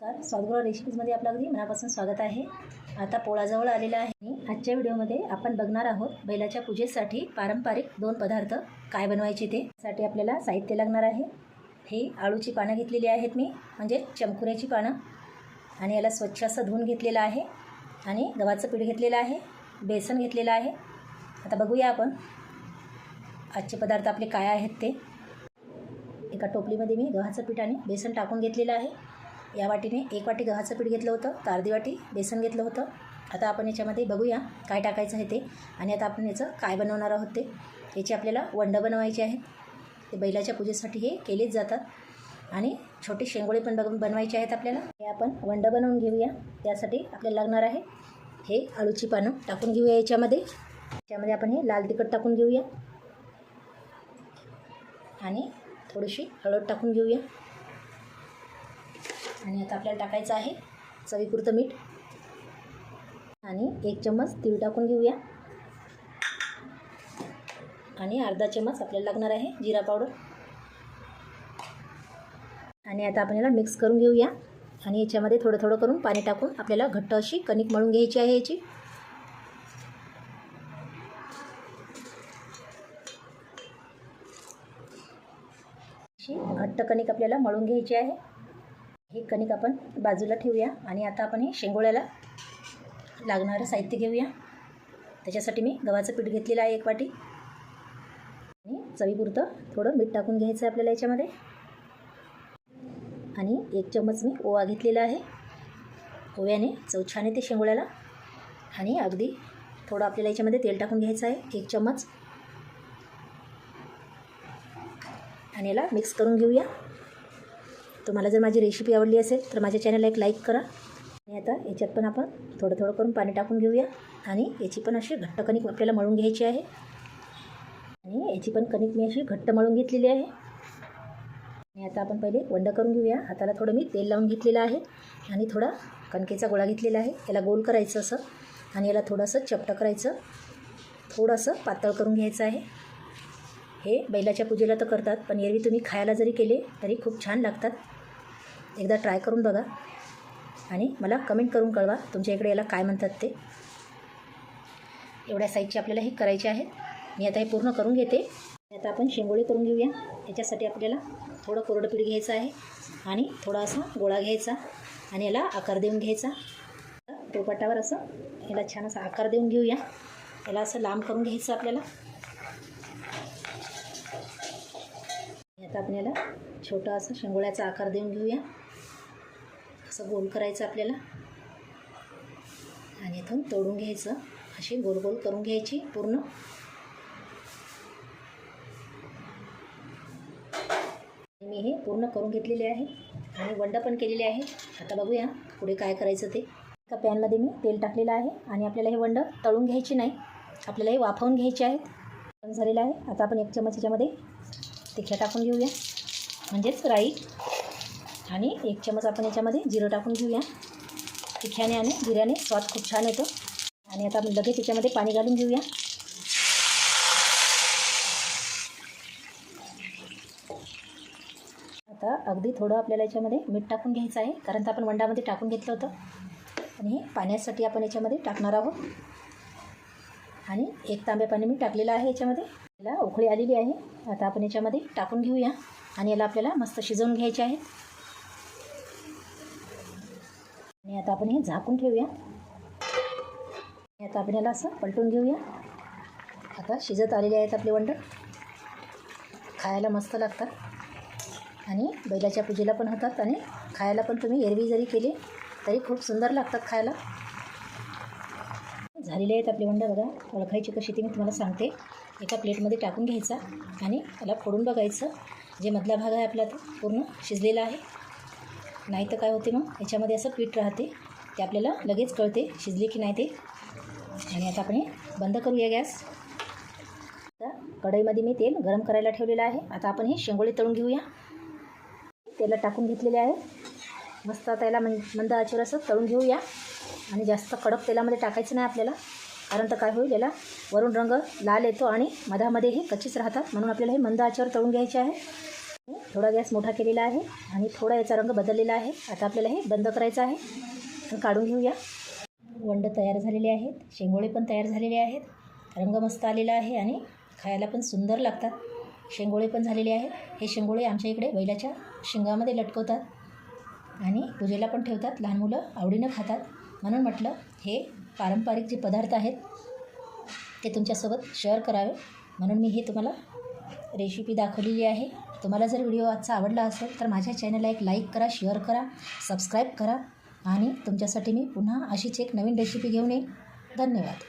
तर स्वादगृह रेसिपीजमध्ये आपलं अगदी मनापासून स्वागत आहे. आता पोळाजवळ आलेला आहे आजच्या व्हिडिओमध्ये आपण बघणार आहोत बैलाच्या पूजेसाठी पारंपरिक दोन पदार्थ काय बनवायचे ते साठी आपल्याला साहित्य लागणार आहे. ही आळूची पानं घेतलेली आहेत मी म्हणजे चमकुऱ्याची पानं. आणि याला स्वच्छ असं धुवून घेतलेलं आहे. आणि गव्हाचं पीठ घेतलेलं आहे बेसन घेतलेलं आहे. आता बघूया आपण आजचे पदार्थ आपले काय आहेत ते. एका टोपलीमध्ये मी गव्हाचं पीठ आणि बेसन टाकून घेतलेलं आहे. या वाटीने एक वाटी गव्हाचं पीठ घेतलं होतं तर अर्धी वाटी बेसन घेतलं होतं. आता आपण याच्यामध्ये बघूया काय टाकायचं आहे ते. आणि आता आपण याचं काय बनवणार आहोत ते. याची आपल्याला वंडं बनवायचे आहेत. ते बैलाच्या पूजेसाठी हे केलेच जातात. आणि छोटे शेंगोळे पण बघ बनवायचे आहेत आपल्याला. हे आपण वंडं बनवून घेऊया. त्यासाठी आपल्याला लागणार आहे हे आळूची पानं. टाकून घेऊया याच्यामध्ये. त्यामध्ये आपण हे लाल तिखट टाकून घेऊया. आणि थोडीशी हळद टाकून घेऊया. आणि आता आपल्याला टाकायचं आहे चवीपुरतं मीठ. आणि एक चम्मच तीळ टाकून घेऊया. आणि अर्धा चम्मच आपल्याला लागणार आहे जिरा पावडर. आणि आता आपण याला मिक्स करून घेऊया. आणि याच्यामध्ये थोडं थोडं करून पाणी टाकून आपल्याला घट्ट अशी कणिक मळून घ्यायची आहे याची. अशी घट्ट कणिक आपल्याला मळून घ्यायची आहे. हे कणिक आपण बाजूला ठेवूया आणि आता आपण हे शेंगोळ्याला लागणारं साहित्य घेऊया. त्याच्यासाठी मी गव्हाचं पीठ घेतलेलं आहे एक वाटी. आणि चवीपुरतं थोडं मीठ टाकून घ्यायचं आहे आपल्याला याच्यामध्ये. आणि एक चम्मच मी ओवा घेतलेला आहे. ओव्याने चव छान येते शेंगोळ्याला. आणि अगदी थोडं आपल्याला याच्यामध्ये तेल टाकून घ्यायचं आहे एक चम्मच. आणि याला मिक्स करून घेऊया. तुम्हाला जर माझी रेसिपी आवडली असेल तर माझ्या चॅनलला एक लाईक करा. आणि आता याच्यात पण आपण थोडं थोडं करून पाणी टाकून घेऊया. आणि याची पण अशी घट्ट कणिक आपल्याला मळून घ्यायची आहे. आणि याची पण कणिक मी अशी घट्ट मळून घेतलेली आहे. आणि आता आपण पहिले वंड करून घेऊया. हाताला थोडं मी तेल लावून घेतलेलं आहे. आणि थोडा कणकेचा गोळा घेतलेला आहे. याला गोल करायचं असं. आणि याला थोडंसं चपटं करायचं. थोडंसं पातळ करून घ्यायचं आहे. हे बैलाच्या पूजेला तर करतात पण एरवी तुम्ही खायला जरी केले तरी खूप छान लागतात. एकदा ट्राय करून बघा आणि मला कमेंट करून कळवा तुमच्या इकडे याला काय म्हणतात ते. एवढ्या साईजचे आपल्याला हे करायचे आहे. मी आता हे पूर्ण करून घेते. आता आपण शेंगोळी करून घेऊया. याच्यासाठी आपल्याला थोडं कोरडं पीठ घ्यायचं आहे आणि थोडा असा गोळा घ्यायचा आणि याला आकार देऊन घ्यायचा. टोपाटावर असं याला छान असा आकार देऊन घेऊया. याला असं लांब करून घ्यायचं आपल्याला. आता आपल्याला. छोटा असा शेंगोळ्याचा आकार देऊन घेऊया. असं गोल करायचं आपल्याला. आणि इथून तोडून घ्यायचं. अशी गोल गोल करून घ्यायची पूर्ण. मी हे पूर्ण करून घेतलेले आहे. आणि वंड पण केलेले आहे. आता बघूया पुढे काय करायचं ते. एका पॅनमध्ये मी तेल टाकलेलं आहे. आणि आपल्याला हे वंड तळून घ्यायची नाही. आपल्याला हे वाफवून घ्यायचे आहेत. झालेलं आहे. आता आपण एक चमच याच्यामध्ये तिखट टाकून घेऊया. म्हणजेच राई आणि एक चमच आपण याच्यामध्ये जिरं टाकून घेऊया. तिख्याने आणि जिऱ्याने स्वाद खूप छान येतो. आणि आता आपण लगेच याच्यामध्ये पाणी घालून घेऊया. आता अगदी थोडं आपल्याला याच्यामध्ये मीठ टाकून घ्यायचं आहे कारण तर आपण वंडामध्ये टाकून घेतलं होतं. आणि हे पाण्यासाठी आपण याच्यामध्ये टाकणार आहोत. आणि एक तांबे पाणी मी टाकलेलं आहे याच्यामध्ये. याला उकळी आलेली आहे. आता आपण याच्यामध्ये टाकून घेऊया. आणि याला आपल्याला मस्त शिजवून घ्यायचे आहे. आणि आता आपण हे झाकून ठेवूया. आणि आता आपण याला असं पलटून घेऊया. आता शिजत आलेले आहेत आपले वंड. खायला मस्त लागतात. आणि बैलाच्या पूजेला पण होतात. आणि खायला पण तुम्ही एरवी जरी केले तरी खूप सुंदर लागतात खायला. झालेले आहेत आपले वंड बघा. ओळखायची कशी ती मी तुम्हाला सांगते. एका प्लेटमध्ये टाकून घ्यायचा आणि याला फोडून बघायचं. जे मधला भाग आहे आपला तो पूर्ण शिजलेला आहे. नाही तर काय होते मग? याच्यामध्ये असं पीठ राहते. ते आपल्याला लगेच कळते शिजले की नाही ते. आणि आता आपण हे बंद करूया गॅस. आता कढईमध्ये मी तेल गरम करायला ठेवलेलं आहे. आता आपण हे शेंगोळे तळून घेऊया. तेला टाकून घेतलेले आहे. मस्त आता मंद आचेवर असं तळून घेऊया. आणि जास्त कडक तेलामध्ये टाकायचं नाही आपल्याला कारण तर काय होईल याला वरून रंग लाल येतो आणि मधामध्ये हे कच्चीच राहतात. म्हणून आपल्याला हे मंद आचेवर तळून घ्यायचे आहे. थोडा गॅस मोठा केलेला आहे आणि थोडा याचा रंग बदललेला आहे. आता आपल्याला हे बंद करायचं आहे. आणि काढून घेऊया. वंड तयार झालेले आहेत. शेंगोळे पण तयार झालेले आहेत. रंग मस्त आलेला आहे आणि खायला पण सुंदर लागतात. शेंगोळे पण झालेले आहेत. हे शेंगोळे आमच्या इकडे बैलाच्या शिंगामध्ये लटकवतात आणि पूजेला पण ठेवतात. लहान मुलं आवडीनं खातात. म्हणून म्हटलं हे पारंपरिक जे पदार्थ आहेत ते तुमच्यासोबत शेअर करावे. म्हणून मी हे तुम्हाला रेसिपी दाखवलेली आहे. तुम्हाला जर व्हिडिओ आजचा आवडला असेल तर माझ्या चॅनलला एक लाईक करा शेअर करा सबस्क्राईब करा. आणि तुमच्यासाठी मी पुन्हा अशीच एक नवीन रेसिपी घेऊन येईन. धन्यवाद.